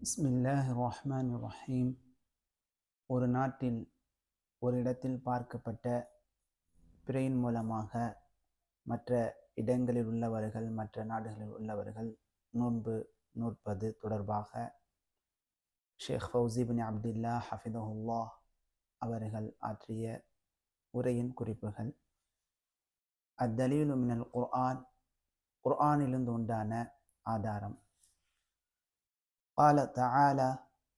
பிஸ்மில்லாஹ் ரஹ்மான் ரஹீம் ஒரு நாட்டில் ஒரு இடத்தில் பார்க்கப்பட்ட பிறையின் மூலமாக மற்ற இடங்களில் உள்ளவர்கள் மற்ற நாடுகளில் உள்ளவர்கள் நோன்பு நூற்பது தொடர்பாக ஷேக் ஃபவுசிபின் அப்துல்லா ஹஃபிதஹுல்லா அவர்கள் ஆற்றிய உரையின் குறிப்புகள். அத்தலீலு மினல் குர்ஆன் குர்ஆனிலிருந்து உண்டான ஆதாரம். قال تعالى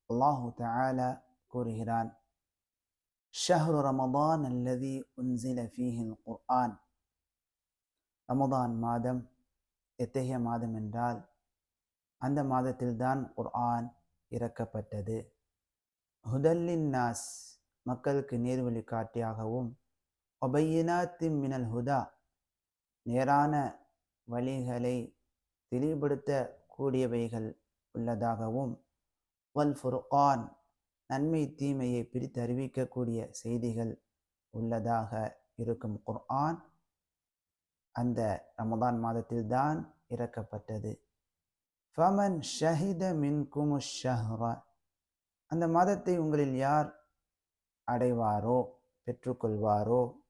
அல்லாஹு تعالى கூறுகிறான் ஷஹ்ரு ரமதான் அல்லதி உன்சில ஃபீஹில் குர்ஆன் ரமதான் மாதம் எத்தகைய மாதம் என்றால் அந்த மாதத்தில்தான் குர்ஆன் இறக்கப்பட்டது ஹுதல்லின் நாஸ் மக்களுக்கு நேர்வழி காட்டியாகவும் ஒபையினாத்தின் மினல் ஹுதா நேரான வழிகளை தெளிவுபடுத்த கூடியவைகள் உள்ளதாகவும் வல் ஃபுர்கான் நன்மை தீமையை பிரித்து அறிவிக்கக்கூடிய செய்திகள் உள்ளதாக இருக்கும் குர்ஆன் அந்த ரமதான் மாதத்தில்தான் இறக்கப்பட்டது. ஃபமன் ஷஹித மின் குமு அந்த மாதத்தை உங்களில் யார் அடைவாரோ பெற்றுக்கொள்வாரோ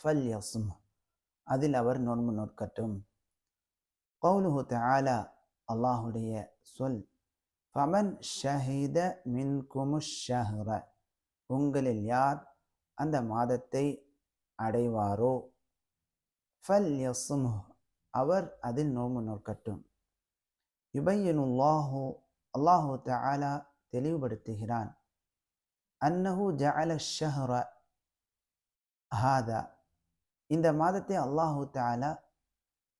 ஃபல் யசும் அதில் அவர் நோன்பு நோக்கட்டும் கௌலுஹு தஆலா அல்லாஹுடைய சொல் ஃபமன் ஷஹித மின் குமு ஷஹ்ர உங்களில் யார் அந்த மாதத்தை அடைவாரோ? ஃபல் யசும் அவர் அதில் நோம்பு நோக்கட்டும் யுபையனுல்லாஹு அல்லாஹு தஆலா தெளிவுபடுத்துகிறான். அன்னஹு ஜஅல ஷஹ்ர ஹாதா இந்த மாதத்தை அல்லாஹு தாலா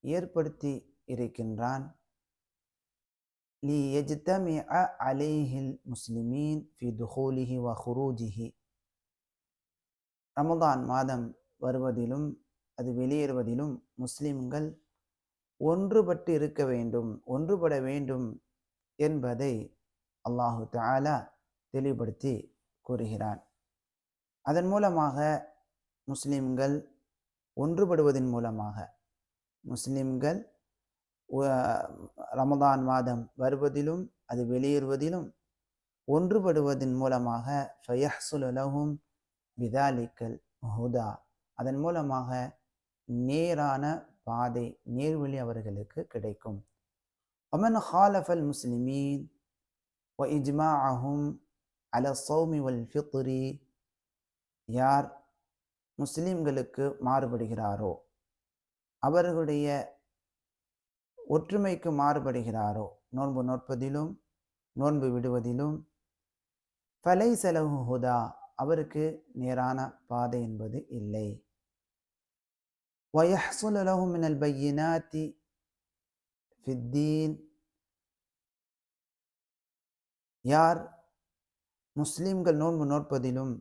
ஏற்படுத்தி இருக்கின்றான். ليجتمع عليه المسلمين في دخوله وخروجه ரமதான் மாதம் வருவதிலும் அது வெளியேறுவதிலும் முஸ்லிம்கள் ஒன்றுபட்டு இருக்க வேண்டும் ஒன்றுபட வேண்டும் என்பதை அல்லாஹு தாலா தெளிவுபடுத்தி கூறுகிறான் அதன் மூலமாக முஸ்லிம்கள் ஒன்றுபடுவதன் மூலமாக முஸ்லிம்கள் ரமதான் மாதம் வருவதிலும் அது வெளியேறுவதிலும் ஒன்றுபடுவதன் மூலமாக ஃபயஹ்சுலகும் விதாலிக்கல் ஹுதா. அதன் மூலமாக நேரான பாதை நேர்வழி அவர்களுக்கு கிடைக்கும். அமன் ஹாலஃபல் முஸ்லிமீன் ஒ இஜ்மா அஹும் அல சௌமி வல் ஃபித்ரி. யார் முஸ்லிம்களுக்கு மாறுபடுகிறாரோ அவர்களுடைய ஒற்றுமைக்கு மாறுபடுகிறாரோ நோன்பு நோற்பதிலும் நோன்பு விடுவதிலும் ஃபலை செலவு ஹுதா அவருக்கு நேரான பாதை என்பது இல்லை ويحصل له من البينات في الدين யார் முஸ்லிம்கள் நோன்பு நோற்பதிலும்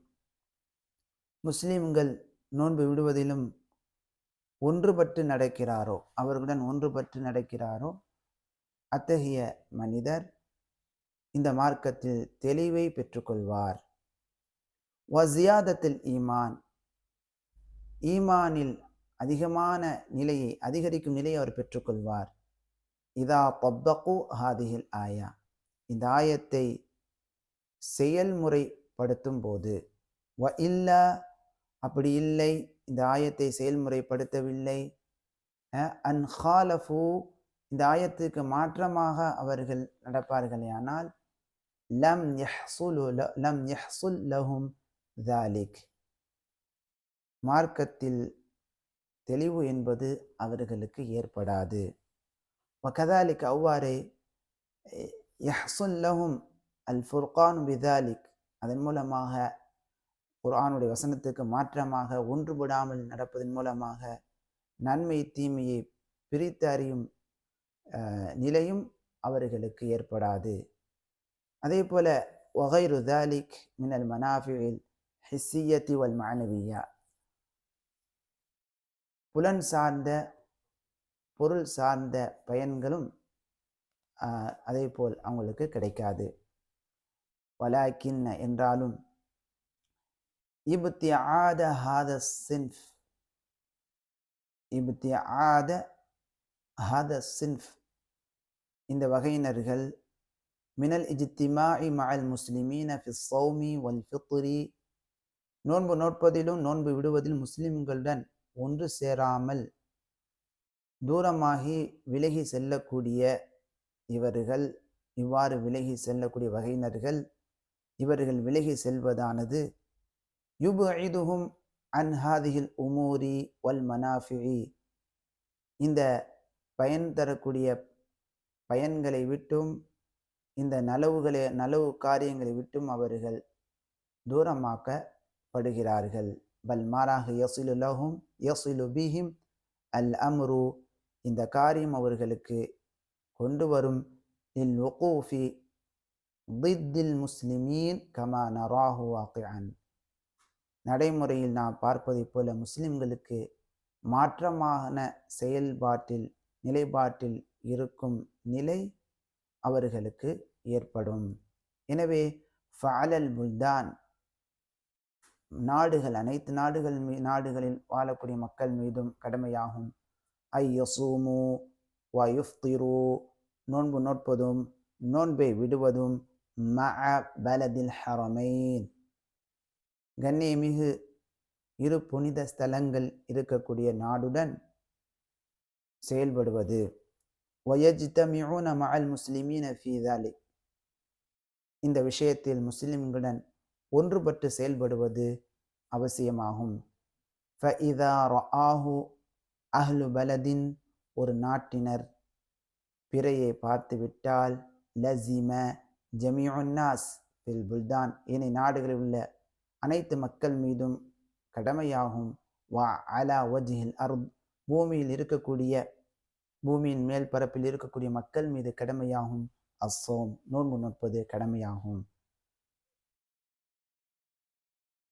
முஸ்லிம்கள் நோன்பு விடுவதிலும் ஒன்றுபட்டு நடக்கிறாரோ? அவர்களுடன் ஒன்றுபட்டு நடக்கிறாரோ? அத்தகைய மனிதர் இந்த மார்க்கத்தில் தெளிவை பெற்றுக்கொள்வார். வசியாதத்தில் ஈமான். ஈமானில் அதிகமான நிலையை அதிகரிக்கும் நிலையை அவர் பெற்றுக்கொள்வார். இதா பப்பகு ஹாதிஹில் ஆயா. இந்த ஆயத்தை செயல்முறைப்படுத்தும் போது வ இல்லா அப்படி இல்லை இந்த ஆயத்தை செயல்முறைப்படுத்தவில்லை. அன் ஹாலஃபு இந்த ஆயத்துக்கு மாற்றமாக அவர்கள் நடப்பார்களே ஆனால் லம் யஹ்சுலு லம் யஹ்சுல் லஹும் தாலிக் மார்க்கத்தில் தெளிவு என்பது அவர்களுக்கு ஏற்படாது. வகதாலிக் அவ்வாறே யஹ்சுல் லஹும் அல் ஃபுர்கான் விதாலிக் அதன் மூலமாக குரானுடைய வசனத்துக்கு மாற்றமாக ஒன்றுபடாமல் நடப்பதன் மூலமாக நன்மை தீமையை பிரித்து அறியும் நிலையும் அவர்களுக்கு ஏற்படாது. அதே போல ஒகைரு தாலிக் மினல் மனாஃபில் ஹிஸ்ஸியத்தி வல் மாணவியா புலன் சார்ந்த பொருள் சார்ந்த பயன்களும் அதே போல் அவங்களுக்கு கிடைக்காது. வலாக்கின்ன என்றாலும் இப்திஆத ஹாத சின்ஃப். இப்திஆத ஹாத சின்ஃப். இந்த வகையினர்கள் மினல் இஜ்திமாஇ மஅல் முஸ்லிமீன ஃபி ஸௌமி வல் ஃபித்ரி. நோன்பு நோட்பதிலும் நோன்பு விடுவதில் முஸ்லிம்களுடன் ஒன்று சேராமல் தூரமாகி விலகி செல்லக்கூடிய இவர்கள் இவ்வாறு விலகி செல்லக்கூடிய வகையினர்கள் இவர்கள் விலகி செல்வதானது யுபுஹும் அன் ஹாதிஹில் உமூரி வல் மனாஃபிஇ. இந்த பயன் தரக்கூடிய பயன்களை விட்டும் இந்த நலவுகளை நலவு காரியங்களை விட்டும் அவர்கள் தூரமாக்கப்படுகிறார்கள். பல் மாறாக யசிலு லஹும் யசிலு பிஹிம் அல் அம்ரு. இந்த காரியம் அவர்களுக்கு கொண்டு வரும். இல் ஒகூஃபி தித்தில் முஸ்லிமீன் கமா நராஹு வாக்கியான் நடைமுறையில் நாம் பார்ப்பதைப் போல முஸ்லிம்களுக்கு மாற்றமான செயல்பாட்டில் நிலைப்பாட்டில் இருக்கும் நிலை அவர்களுக்கு ஏற்படும். எனவே ஃபாலல் புல்தான். நாடுகள் அனைத்து நாடுகள் மீ நாடுகளில் வாழக்கூடிய மக்கள் மீதும் கடமையாகும். ஐ யசூமு வ நோன்பு நோட்பதும் நோன்பை விடுவதும் ம பலதில் ஹரமைன். கண்ணியமிகு இரு புனித ஸ்தலங்கள் இருக்கக்கூடிய நாடுடன் செயல்படுவது. வயஜ்தமியூன மஅல் முஸ்லிமீன ஃபீதாலி இந்த விஷயத்தில் முஸ்லிம்களுடன் ஒன்றுபட்டு செயல்படுவது அவசியமாகும். ஃபஇதா ரஆஹு அஹ்லு பலதின் ஒரு நாட்டினர் பிறையை பார்த்துவிட்டால் லசிம ஜமியுன்னாஸ் பில் புல்தான். இனி நாடுகளில் உள்ள அனைத்து மக்கள் மீதும் கடமையாகும். வா அலா வஜ்ஹில் அர்த். பூமியில் இருக்கக்கூடிய பூமியின் மேல் பரப்பில் இருக்கக்கூடிய மக்கள் மீது கடமையாகும். அஸ்ஸோம் நோன்பு நோட்பது கடமையாகும்.